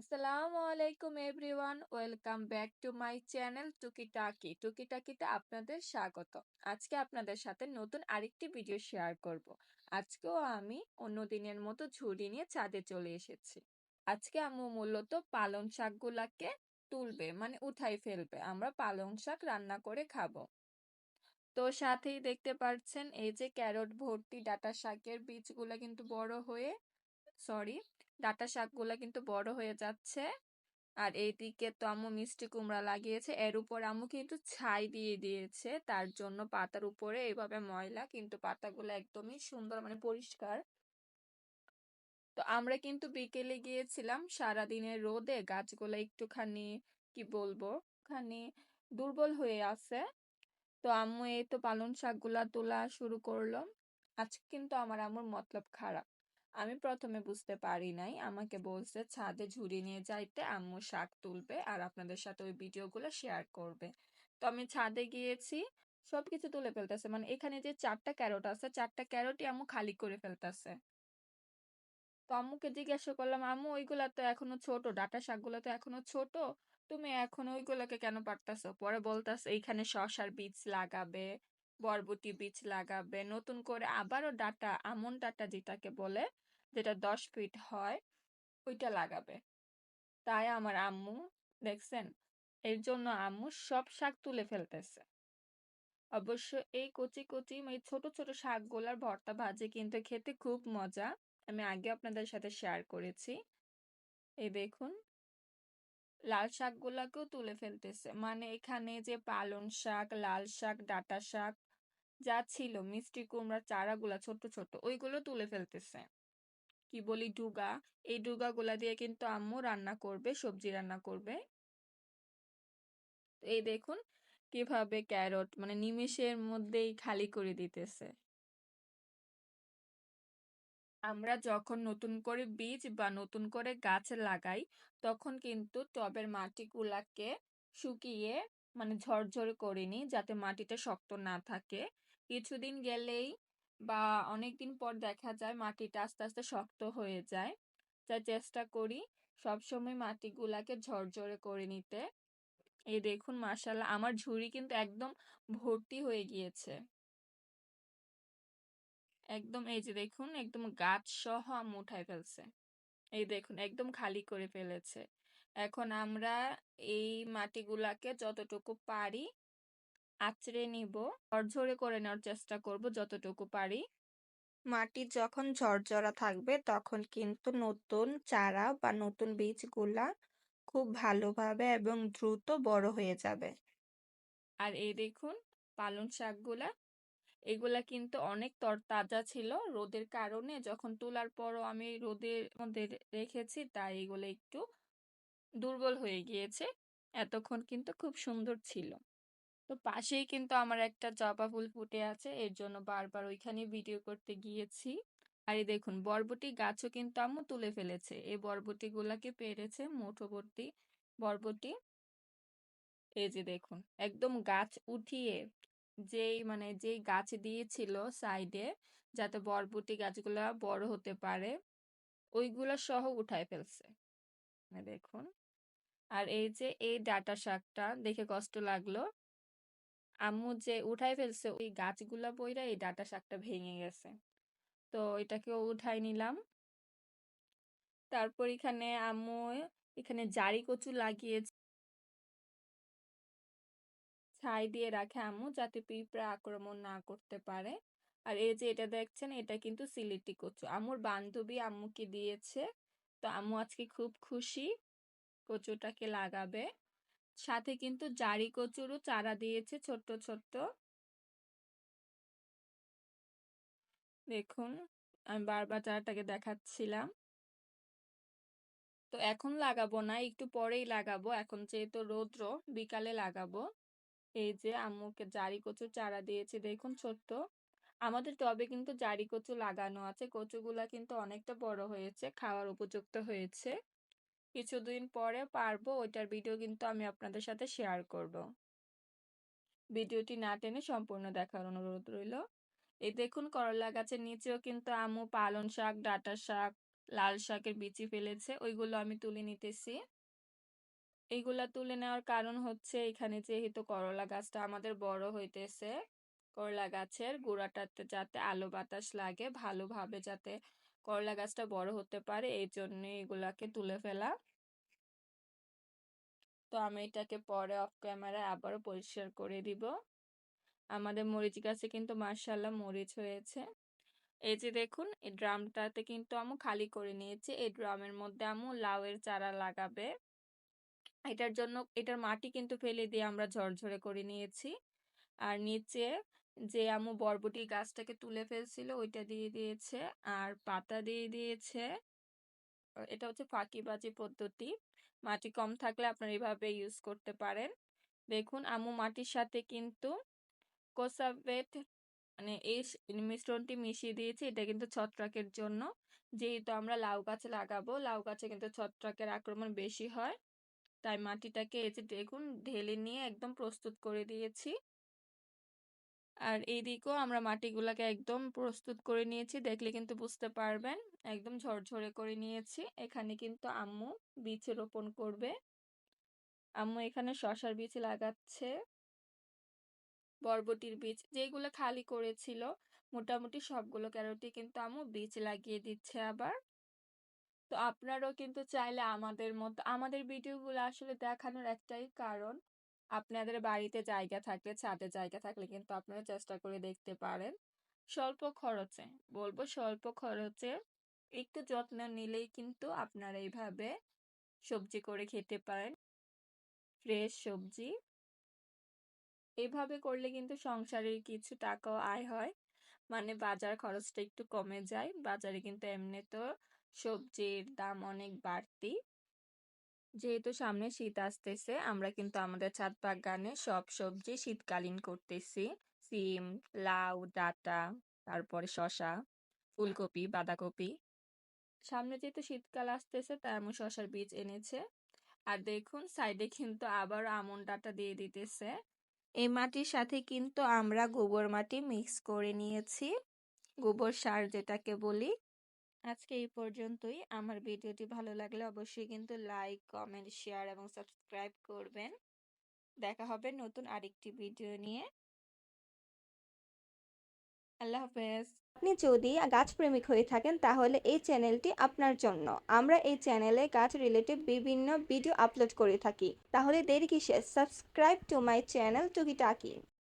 আসসালামু আলাইকুম everyone. Welcome back to my channel Tukitaki টুকিটাকিতে আপনাদের স্বাগত। আজকে আপনাদের সাথে নতুন আরেকটি ভিডিও শেয়ার করব। আজকেও আমি অন্য দিনের মতো ঝুড়ি নিয়ে ছাদে চলে এসেছি। আজকে আম্মু মূলত পালং শাকগুলাকে তুলবে মানে উঠাই ফেলবে। আমরা পালং শাক রান্না করে খাব। তো সাথেই দেখতে পাচ্ছেন এই যে ক্যারট ভর্তি ডাটা শাকের বীজগুলো কিন্তু বড় হয়ে, সরি ডাটা শাকগুলো কিন্তু বড় হয়ে যাচ্ছে। আর এইদিকে তো আম্মু মিষ্টি কুমড়া লাগিয়েছে। এর উপর আম্মু কিন্তু ছাই দিয়ে দিয়েছে। তার জন্য পাতার উপরে এইভাবে ময়লা, কিন্তু পাতাগুলো একদমই সুন্দর মানে পরিষ্কার। তো আমরা কিন্তু বিকেলে গিয়েছিলাম সারাদিনের রোদে। গাছগুলো একটুখানি, কি বলব, খানি দুর্বল হয়ে আছে। তো আম্মু এই তো পালং শাকগুলা তোলা শুরু করল। আজকে কিন্তু আমার আম্মুর মতলব খারাপ। আমি প্রথমে বুঝতে পারি নাই। আমাকে বলছে, ছাদে ঝুড়ি নিয়ে যাইতে আম্মু শাক তুলবে আর আপনাদের সাথে ওই ভিডিওগুলো শেয়ার করবে। তো আমি ছাদে গিয়েছি, সবকিছু তুলে ফেলতেছে। মানে এখানে যে চারটা ক্যারট আছে, চারটা ক্যারটই আম্মু খালি করে ফেলতেছে। তো আম্মুকে জিজ্ঞাসা করলাম, আম্মু, ওইগুলা তো এখনও ছোট, ডাটা শাকগুলো তো এখনও ছোট, তুমি এখন ওইগুলোকে কেন পারতাছো পরে বলতাছে, এইখানে শশার বীজ লাগাবে বরবটি বীজ লাগাবে। নতুন করে আবারও ডাটা, আমন ডাটা যেটাকে বলে, যেটা দশ ফিট হয়, ওইটা লাগাবে। তাই আমার আম্মু, দেখছেন? এর জন্য আম্মু সব শাক তুলে ফেলতেছে। অবশ্য এই কচি কচি মানে ছোট ছোট শাকগুলার ভর্তা ভাজি কিন্তু খেতে খুব মজা। আমি আগে আপনাদের সাথে শেয়ার করেছি। এই দেখুন। লাল শাকগুলাকেও তুলে ফেলতেছে। মানে এখানে যে পালং শাক, লাল শাক, ডাটা শাক যা ছিল, মিষ্টি কুমড়া, চারাগুলা ছোট ছোট, ওইগুলো তুলে ফেলতেছে। কি বলি, ডুগা? এই ডুগাগুলা দিয়ে কিন্তু আম্মু রান্না করবে, সবজি রান্না করবে। এই দেখুন কীভাবে ক্যারট মানে নিমেষের মধ্যেই খালি করে দিতেছে। আমরা যখন নতুন করে বীজ বা নতুন করে গাছ লাগাই, তখন কিন্তু টবের মাটিগুলাকে শুকিয়ে মানে ঝরঝরে করে নিই, যাতে মাটিটা শক্ত না থাকে। কিছুদিন গেলেই বা অনেকদিন পর দেখা যায় মাটিটা আস্তে আস্তে শক্ত হয়ে যায়। তাই চেষ্টা করি সবসময় মাটিগুলাকে ঝরঝরে করে নিতে। এই দেখুন মাশাল্লাহ আমার ঝুড়ি কিন্তু একদম ভর্তি হয়ে গিয়েছে। একদম এই যে দেখুন, একদম গাছ সহ আম উঠায় ফেলছে। এই দেখুন, একদম খালি করে ফেলেছে। এখন আমরা এই মাটিগুলাকে যতটুকু পারি আঁচড়ে নিব ঝরঝরে করে নেওয়ার চেষ্টা করব যতটুকু পারি। মাটি যখন ঝরঝরা থাকবে তখন কিন্তু নতুন চারা বা নতুন বীজগুলা খুব ভালোভাবে এবং দ্রুত বড় হয়ে যাবে। আর এই দেখুন পালং শাকগুলা এগুলা কিন্তু অনেক তরতাজা ছিল। রোদের কারণে যখন তোলার পরও আমি রোদের মধ্যে রেখেছি তাই এগুলো একটু দুর্বল হয়ে গিয়েছে। এতক্ষণ কিন্তু খুব সুন্দর ছিল। তো পাশেই কিন্তু আমার একটা জবা ফুল ফুটে আছে। এর জন্য বারবার ওইখানে ভিডিও করতে গিয়েছি। আর এই দেখুন, বরবটি গাছও কিন্তু আম্মু তুলে ফেলেছে। এই বরবটি গুলাকে পেরেছে মুঠো ভর্তি বরবটি। এই যে দেখুন, একদম গাছ উঠিয়ে যেই মানে যেই গাছ দিয়েছিল সাইডে, যাতে বরবটি গাছগুলা বড় হতে পারে, ওইগুলা সহ উঠায় ফেলছে। দেখুন, আর এই যে এই ডাটা শাকটা, দেখে কষ্ট লাগল। আম্মু যে উঠাই ফেলছে, ওই গাছগুলা বইরা এই ডাটা শাকটা ভেঙে গেছে। তো এটাকেও উঠাই নিলাম। তারপর এখানে আম্মু এখানে জারি কচু লাগিয়েছে। ছাই দিয়ে রাখে আম্মু যাতে পিঁপড়া আক্রমণ না করতে পারে। আর এই যে এটা দেখছেন, এটা কিন্তু সিলেটি কচু। আম্মুর বান্ধবী আম্মুকে দিয়েছে। তো আম্মু আজকে খুব খুশি কচুটাকে লাগাবে। সাথে কিন্তু জারি কচুরও চারা দিয়েছে ছোট্ট ছোট্ট। দেখুন, আমি বারবার চারাটাকে দেখাচ্ছিলাম। তো এখন লাগাবো না, একটু পরেই লাগাবো। এখন যেহেতু রৌদ্র, বিকালে লাগাবো। এই যে আম্মুকে জারি কচু চারা দিয়েছি, দেখুন ছোট্ট। আমাদের টবে কিন্তু জারি কচু লাগানো আছে। কচুগুলা কিন্তু অনেকটা বড় হয়েছে, খাওয়ার উপযুক্ত হয়েছে। কিছুদিন পরে পারব, ওইটার ভিডিও কিন্তু আমি আপনাদের সাথে শেয়ার করব। ভিডিওটি না টেনে সম্পূর্ণ দেখার অনুরোধ রইল। এই দেখুন, করলা গাছের নিচেও কিন্তু আম্মু পালং শাক ডাটা শাক, লাল শাকের বিচি ফেলেছে, ওইগুলো আমি তুলে নিতেছি। এইগুলা তুলে নেওয়ার কারণ হচ্ছে, এখানে যেহেতু করলা গাছটা আমাদের বড় হইতেছে, করলা গাছের গোড়াটাতে যাতে আলো বাতাস লাগে, ভালোভাবে যাতে করলা গাছটা বড় হতে পারে এই জন্য এগুলাকে তুলে ফেলা তো আমি এটাকে পরে অফ ক্যামেরায় আবারও পরিষ্কার করে দিব। আমাদের মরিচ গাছে কিন্তু মার্শাল্লাহ মরিচ হয়েছে। এই যে দেখুন, এই ড্রামটাতে কিন্তু আমু খালি করে নিয়েছে। এই ড্রামের মধ্যে আমু লাউয়ের চারা লাগাবে। এটার জন্য, এটার মাটি কিন্তু ফেলে দিয়ে আমরা ঝরঝরে করে নিয়েছি। আর নিচে যে আমু বরবটি গাছটাকে তুলে ফেলছিল, ওইটা দিয়ে দিয়েছে। আর পাতা দিয়ে দিয়েছে। এটা হচ্ছে ফাঁকিবাজি পদ্ধতি। মাটি কম থাকলে আপনারা এইভাবে ইউজ করতে পারেন। দেখুন আমু মাটির সাথে কিন্তু কোসাবেট মানে এই মিশ্রণটি মিশিয়ে দিয়েছি। এটা কিন্তু ছত্রাকের জন্য। যেহেতু আমরা লাউ গাছ লাগাবো, লাউ গাছে কিন্তু ছত্রাকের আক্রমণ বেশি হয়। তাই মাটিটাকে এই যে দেখুন, ঢেলে নিয়ে একদম প্রস্তুত করে দিয়েছি। আর এইদিকেও আমরা মাটিগুলাকে একদম প্রস্তুত করে নিয়েছি, দেখলে কিন্তু বুঝতে পারবেন। একদম ঝরঝরে করে নিয়েছি। এখানে কিন্তু আম্মু বীজ রোপণ করবে। আম্মু এখানে শশার বীজ লাগাচ্ছে। বরবটির বীজ যেগুলো খালি করেছিল, মোটামুটি সবগুলো ক্যারোটে কিন্তু আম্মু বীজ লাগিয়ে দিচ্ছে আবার। তো আপনারাও কিন্তু চাইলে আমাদের মতো, আমাদের ভিডিওগুলো আসলে দেখানোর একটাই কারণ আপনাদের বাড়িতে জায়গা থাকলে, ছাদে জায়গা থাকলে কিন্তু আপনারা চেষ্টা করে দেখতে পারেন। স্বল্প খরচে, বলব স্বল্প খরচে একটু যত্ন নিলেই কিন্তু আপনারা এইভাবে সবজি করে খেতে পারেন। ফ্রেশ সবজি। এইভাবে করলে কিন্তু সংসারের কিছু টাকাও আয় হয়। মানে বাজার খরচটা একটু কমে যায়। বাজারে কিন্তু এমনি তো সবজির দাম অনেক বাড়তি। যেহেতু সামনে শীত আসতেছে, আমরা কিন্তু আমাদের ছাদ বাগানে সব সবজি শীতকালীন করতেছি। সিম, লাউ, ডাঁটা, তারপরে শশা ফুলকপি, বাঁধাকপি। সামনে যেহেতু শীতকাল আসতেছে, তাই আমি শশার বীজ এনেছে। আর দেখুন, সাইডে কিন্তু আবার আমন ডাঁটা দিয়ে দিতেছে। এই মাটির সাথে কিন্তু আমরা গোবর মাটি মিক্স করে নিয়েছি। গোবর সার যেটাকে বলি আজকে এই পর্যন্তই। আমার ভিডিওটি ভালো লাগলে অবশ্যই কিন্তু লাইক কমেন্ট শেয়ার এবং সাবস্ক্রাইব করবেন। দেখা হবে নতুন আরেকটি ভিডিও নিয়ে। আল্লাহ হাফেজ। আপনি যদি গাছ প্রেমিক হয়ে থাকেন, তাহলে এই চ্যানেলটি আপনার জন্য। আমরা এই চ্যানেলে গাছ রিলেটেড বিভিন্ন ভিডিও আপলোড করে থাকি। তাহলে দেরি কিসে সাবস্ক্রাইব টু মাই চ্যানেল টুকিটাকি